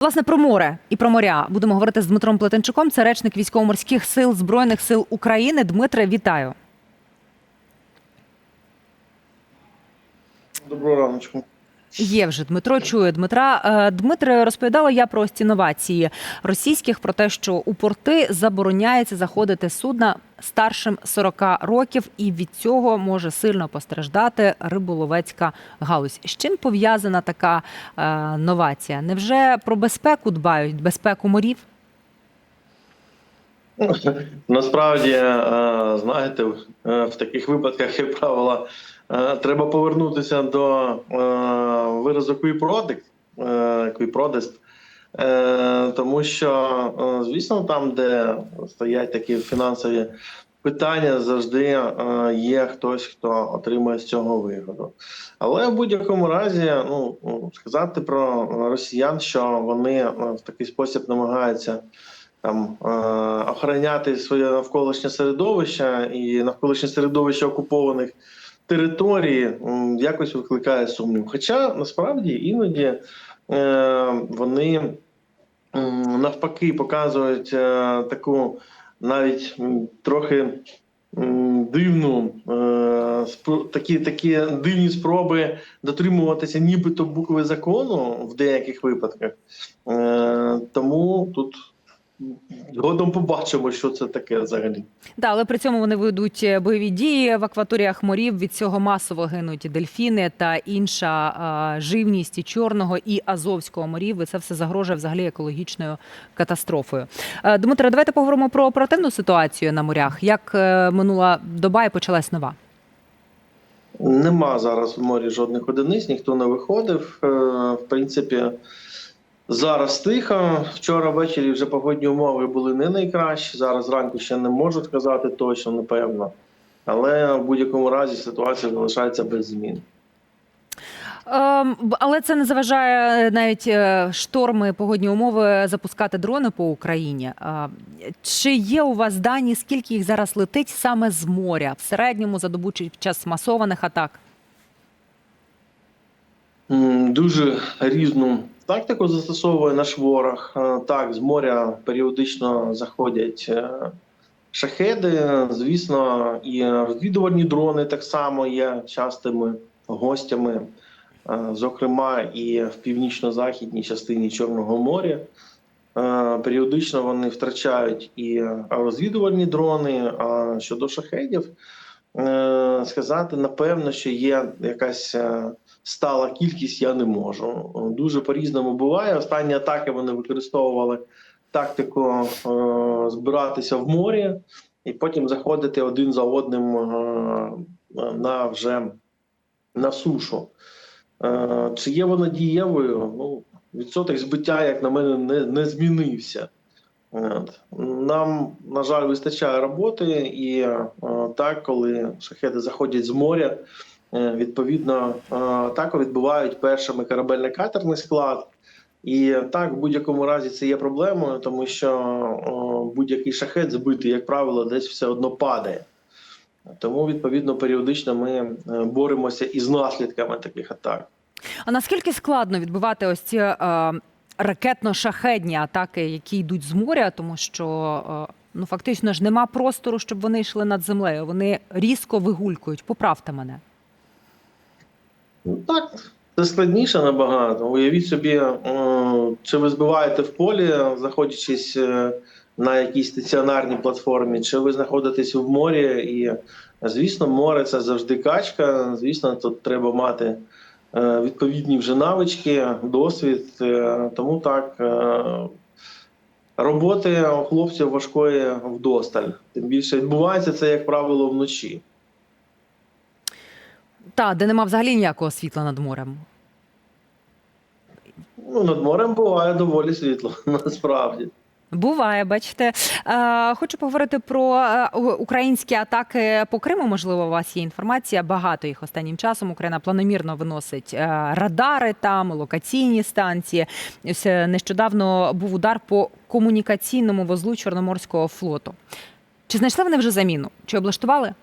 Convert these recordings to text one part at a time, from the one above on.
Власне, про море і про моря будемо говорити з Дмитром Плетенчуком. Це речник військово-морських сил Збройних сил України. Дмитре, вітаю. Доброго раночку. Є вже Дмитро. Чує Дмитра. Е, Дмитре, розповідала я про ці новації російських про те, що у порти забороняється заходити судна старшим 40 років, і від цього може сильно постраждати риболовецька галузь. З чим пов'язана така е, новація? Невже про безпеку дбають, безпеку морів? Насправді, е, знаєте, е, в таких випадках, як правило, е, треба повернутися до виразу квіпродикт, квіпродист, Е, тому що, звісно, там, де стоять такі фінансові питання, завжди є хтось, хто отримує з цього вигоду. Але в будь-якому разі, ну сказати про росіян, що вони в такий спосіб намагаються там е, охороняти своє навколишнє середовище і навколишнє середовище окупованих територій якось викликає сумнів. Хоча насправді іноді е, вони навпаки показують е, таку навіть трохи дивну такі, такі дивні спроби дотримуватися нібито букви закону в деяких випадках. Тому тут згодом побачимо, що це таке взагалі. Да, але при цьому вони ведуть е, бойові дії в акваторіях морів. Від цього масово гинуть дельфіни та інша а, живність і чорного і азовського морів. І це все загрожує взагалі екологічною катастрофою. Е, Дмитре, давайте поговоримо про оперативну ситуацію на морях. Як е, минула доба і почалась нова? Нема зараз в морі жодних одиниць, ніхто не виходив. В принципі, зараз тихо. Вчора ввечері вже погодні умови були не найкращі. Зараз зранку ще не можу сказати точно, напевно. Але в будь-якому разі ситуація залишається без змін. Ем, але це не заважає е, навіть е, шторми, погодні умови запускати дрони по Україні. Чи є у вас дані, скільки їх зараз летить саме з моря в середньому за добу чи під час масованих атак? Дуже різну тактику застосовує наш ворог. Е, Так, з моря періодично заходять е, шахеди. Звісно, і розвідувальні дрони так само є частими гостями, е, зокрема і в північно-західній частині Чорного моря. Періодично вони втрачають і розвідувальні дрони. А щодо шахедів, сказати напевно, що є якась стала кількість, я не можу. Дуже по-різному буває. Останні атаки вони використовували тактику е, збиратися в морі і потім заходити один за одним е, на вже на сушу. Е, чи є вона дієвою? Ну, відсоток збиття, як на мене, не, не змінився. Нам, на жаль, вистачає роботи, і е, так, коли шахеди заходять з моря, е, відповідно е, так відбувають першими корабельно-катерний склад. І так, в будь-якому разі це є проблемою, тому що будь-який шахет збитий, як правило, десь все одно падає. Тому, відповідно, періодично ми е, боремося із наслідками таких атак. А наскільки складно відбивати ось ці е, ракетно-шахедні атаки, які йдуть з моря, тому що е, ну фактично ж нема простору, щоб вони йшли над землею. Вони різко вигулькують. Поправте мене. Ну, Так, це складніше набагато. Уявіть собі, е, чи ви збиваєте в полі, знаходячись е, на якійсь стаціонарній платформі, чи ви знаходитесь в морі, і звісно, море це завжди качка. Звісно, тут треба мати е, відповідні вже навички, досвід. Тому так. Роботи у хлопців важкої вдосталь. Тим більше відбувається це, як правило, вночі. Та, де нема взагалі ніякого світла над морем. Ну, над морем буває доволі світло, насправді. Буває, бачите. Е, хочу поговорити про е, українські атаки по Криму. Можливо, у вас є інформація. Багато їх останнім часом Україна планомірно виносить е, радари там, локаційні станції. Ось нещодавно був удар по комунікаційному вузлу Чорноморського флоту. Чи знайшли вони вже заміну? Чи облаштували?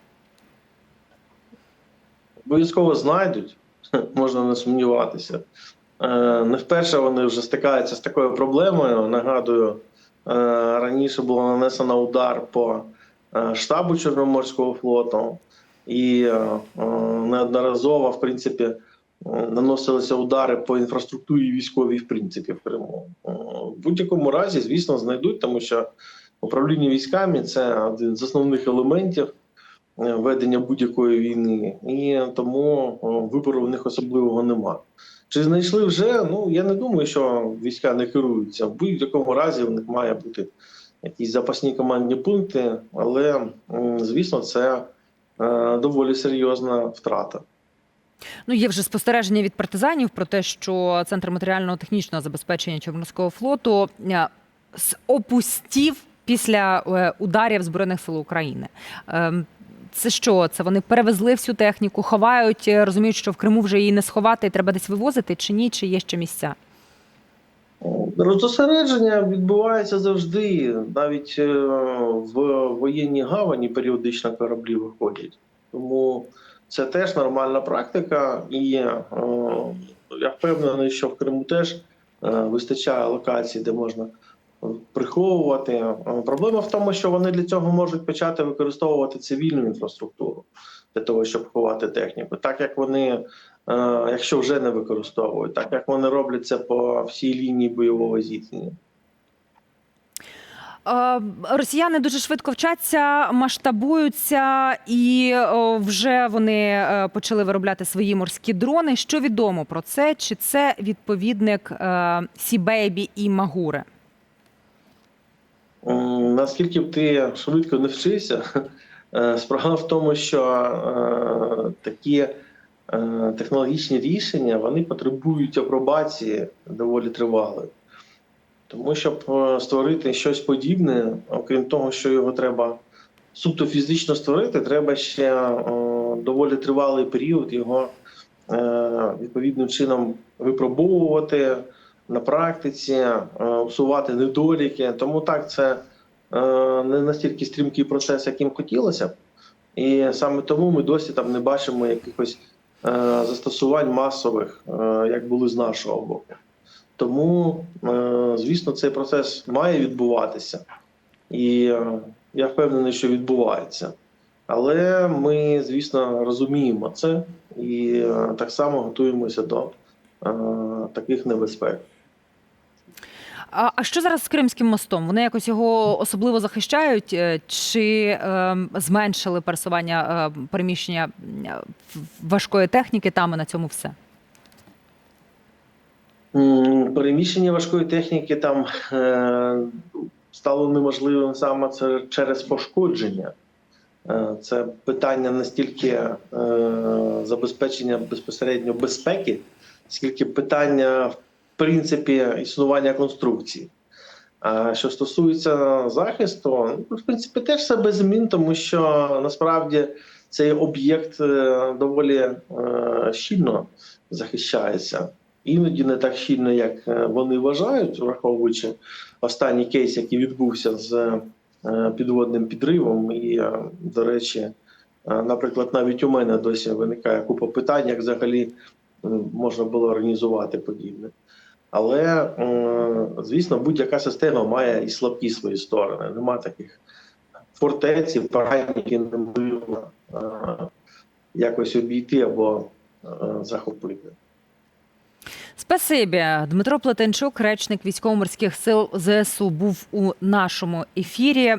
Обов'язково знайдуть, можна не сумніватися. Е, Не вперше вони вже стикаються з такою проблемою. Нагадую, е, раніше було нанесено удар по е, штабу Чорноморського флоту, і неодноразово, в принципі, наносилися удари по інфраструктурі військовій, в принципі, в Криму. В будь-якому разі, звісно, знайдуть, тому що управління військами це один з основних елементів ведення будь-якої війни, і тому е, вибору в них особливого нема. Чи знайшли вже? Ну я не думаю, що війська не керуються. В будь-якому разі в них має бути якісь запасні командні пункти, але звісно, це е, доволі серйозна втрата. Ну, є вже спостереження від партизанів про те, що центр матеріально-технічного забезпечення Чорноморського флоту е, опустів після е, ударів збройних сил України. Це що? Це вони перевезли всю техніку, ховають, е, розуміють, що в Криму вже її не сховати, і треба десь вивозити, чи ні, чи є ще місця? Розосередження відбувається завжди. Навіть е, в воєнній гавані періодично кораблі виходять. Тому це теж нормальна практика, і е, я впевнений, що в Криму теж вистачає локацій, де можна приховувати. Е, Проблема в тому, що вони для цього можуть почати використовувати цивільну інфраструктуру для того, щоб ховати техніку, так як вони е, якщо вже не використовують, так як вони роблять це по всій лінії бойового зіткнення. Е, Росіяни дуже швидко вчаться, масштабуються, і вже вони почали виробляти свої морські дрони. Що відомо про це? Чи це відповідник Сібейбі і Магури? М, Наскільки б ти швидко не вчився, е, справа в тому, що е, такі е, технологічні рішення вони потребують апробації доволі тривалої. Тому щоб е, створити щось подібне, окрім того, що його треба суто фізично створити, треба ще е, доволі тривалий період його е, відповідним чином випробовувати на практиці, е, усувати недоліки. Тому так це е, не настільки стрімкий процес, яким хотілося б. І саме тому ми досі там не бачимо якихось е, застосувань масових, як були з нашого боку. Тому, звісно, цей процес має відбуватися, і я впевнений, що відбувається. Але ми, звісно, розуміємо це і так само готуємося до таких небезпек. А, а що зараз з Кримським мостом? Вони якось його особливо захищають, е, чи е, зменшили пересування е, переміщення е, важкої техніки там і на цьому все? Переміщення важкої техніки там е, стало неможливим саме через пошкодження. Е, Це питання не стільки е, забезпечення безпосередньо безпеки, скільки питання в принципі існування конструкції. А що стосується захисту, ну, в принципі, теж все без змін, тому що насправді цей об'єкт е, доволі е, щільно захищається. Іноді не так щільно, як е, вони вважають, враховуючи останній кейс, який відбувся з підводним підривом. І, до речі, наприклад, навіть у мене досі виникає купа питань, як взагалі можна було організувати подібне. Але, е, звісно, будь-яка система має і слабкі свої сторони. Нема таких фортеців, парань, які не е, якось обійти або е, захопити. Спасибі. Дмитро Плетенчук, речник військово-морських сил ЗСУ, був у нашому ефірі.